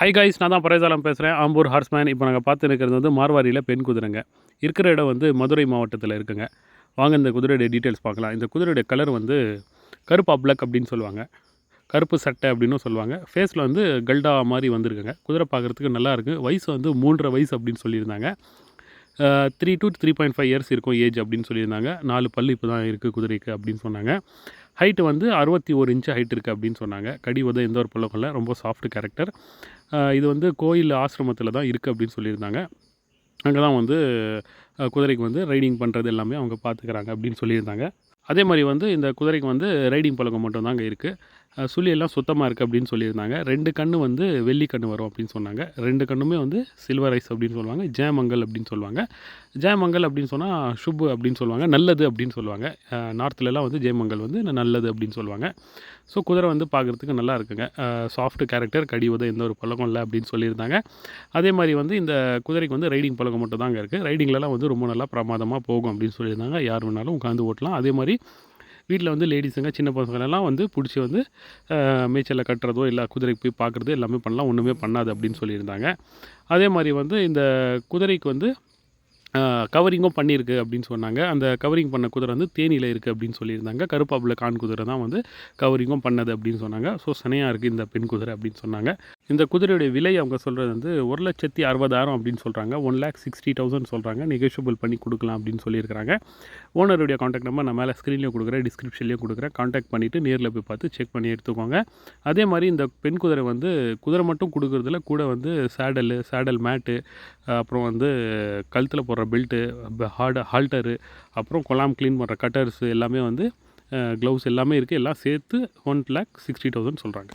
High guys நான் தான் பரேசாலம் பேசுகிறேன் ஆம்பூர் ஹார்ஸ்மேன் இப்போ நாங்கள் பார்த்து இருக்கிறது வந்து மார்வாரியில் பெண் குதிரைங்க. இருக்கிற இடம் வந்து மதுரை மாவட்டத்தில் இருக்குங்க. வாங்க இந்த குதிரையுடைய டீட்டெயில்ஸ் பார்க்கலாம். இந்த குதிரையுடைய கலர் வந்து கருப்பு அப்ளக் அப்படின்னு சொல்லுவாங்க. கருப்பு சட்டை அப்படின்னும் சொல்லுவாங்க. ஃபேஸில் வந்து கல்டா மாதிரி வந்திருக்குங்க. குதிரை பார்க்குறதுக்கு நல்லா இருக்குது வயசு வந்து மூன்றரை வயசு அப்படின்னு சொல்லியிருந்தாங்க. Three to three point five years இருக்கும் ஏஜ் அப்படின்னு சொல்லியிருந்தாங்க. நாலு பல்லு இப்போ தான் இருக்குது குதிரைக்கு அப்படின்னு சொன்னாங்க. ஹைட்டு வந்து அறுபத்தி ஒரு இன்ச்சு ஹைட் இருக்குது அப்படின்னு சொன்னாங்க. கடி உத எந்த ஒரு பழக்கம் இல்லை. ரொம்ப சாஃப்ட் கேரக்டர் இது வந்து கோயில் ஆசிரமத்தில் தான் இருக்குது அப்படின்னு சொல்லியிருந்தாங்க. அங்கே தான் வந்து குதிரைக்கு வந்து ரைடிங் பண்ணுறது எல்லாமே அவங்க பார்த்துக்கிறாங்க அப்படின்னு சொல்லியிருந்தாங்க. அதே மாதிரி வந்து இந்த குதிரைக்கு வந்து ரைடிங் பழக்கம் மட்டும் தான் அங்கே இருக்குது சுழியெல்லாம் சுத்தமாக இருக்குது அப்படின்னு சொல்லியிருந்தாங்க. ரெண்டு கண்ணு வந்து வெள்ளி கண்ணு வரும் அப்படின்னு சொன்னாங்க. ரெண்டு கண்ணுமே வந்து சில்வர் ஐஸ் அப்படின்னு சொல்லுவாங்க. ஜெயமங்கல் அப்படின்னு சொல்லுவாங்க. ஜெயமங்கல் அப்படின்னு சொன்னால் சுப்பு அப்படின்னு சொல்லுவாங்க. நல்லது அப்படின்னு சொல்லுவாங்க. நார்த்துலலாம் வந்து ஜெயமங்கல் வந்து நல்லது அப்படின்னு சொல்லுவாங்க. ஸோ குதிரை வந்து பார்க்குறதுக்கு நல்லா இருக்குங்க. சாஃப்ட் கேரக்டர் கடி எந்த ஒரு பழக்கம் இல்லை அப்படின்னு சொல்லியிருந்தாங்க. அதே மாதிரி வந்து இந்த குதிரைக்கு வந்து ரைடிங் பழக்கம் மட்டும் தாங்க இருக்குது ரைடிங்லலாம் வந்து ரொம்ப நல்லா பிரமாதமாக போகும் அப்படின்னு சொல்லியிருந்தாங்க. யார் வேணாலும் உட்காந்து ஓட்டலாம். அதே மாதிரி வீட்டில் வந்து லேடிஸுங்க சின்ன பசங்களெல்லாம் வந்து பிடிச்சி வந்து மேய்ச்சலில் கட்டுறதோ இல்லை குதிரைக்கு போய் பார்க்குறதோ எல்லாமே பண்ணலாம். ஒன்றுமே பண்ணாது அப்படின்னு சொல்லியிருந்தாங்க. அதே மாதிரி வந்து இந்த குதிரைக்கு வந்து கவரிங்கும் பண்ணியிருக்கு அப்படின்னு சொன்னாங்க. அந்த கவரிங் பண்ண குதிரை வந்து தேனியில் இருக்குது அப்படின்னு சொல்லியிருந்தாங்க. கருப்பாப்பில் கான் குதிரை தான் வந்து கவரிங்கும் பண்ணது அப்படின்னு சொன்னாங்க. ஸோ சனையாக இருக்குது இந்த பெண் குதிரை அப்படின்னு சொன்னாங்க. இந்த குதிரையுடைய விலை அவங்க சொல்கிறது வந்து ஒரு லட்சத்தி அறுபதாயிரம் அப்படின்னு சொல்கிறாங்க ஒன் லேக் சிக்ஸ்டி தௌசண்ட் சொல்கிறாங்க நெகோஷியபிள் பண்ணி கொடுக்கலாம் அப்படின்னு சொல்லியிருக்கிறாங்க. ஓனருடைய காண்டாக்ட் நம்பர் நான் மேலே ஸ்க்ரீன்லேயும் கொடுக்குறேன் டிஸ்கிரிப்ஷன்லேயும் கொடுக்குறேன். காண்டாக்ட் பண்ணிவிட்டு நேரில் போய் பார்த்து செக் பண்ணி எடுத்துக்கோங்க. அதே மாதிரி இந்த பெண் குதிரை வந்து குதிரை மட்டும் கொடுக்குறதுல கூட வந்து சேடலு சேடல் மேட்டு அப்புறம் வந்து கழுத்தில் போடுற பெல்ட்டு ஹார்டு ஹால்டரு அப்புறம் கொலாம் க்ளீன் பண்ணுற கட்டர்ஸ் எல்லாமே வந்து க்ளவுஸ் எல்லாமே இருக்குது எல்லாம் சேர்த்து ஒன் லேக் சிக்ஸ்டி தௌசண்ட் சொல்கிறாங்க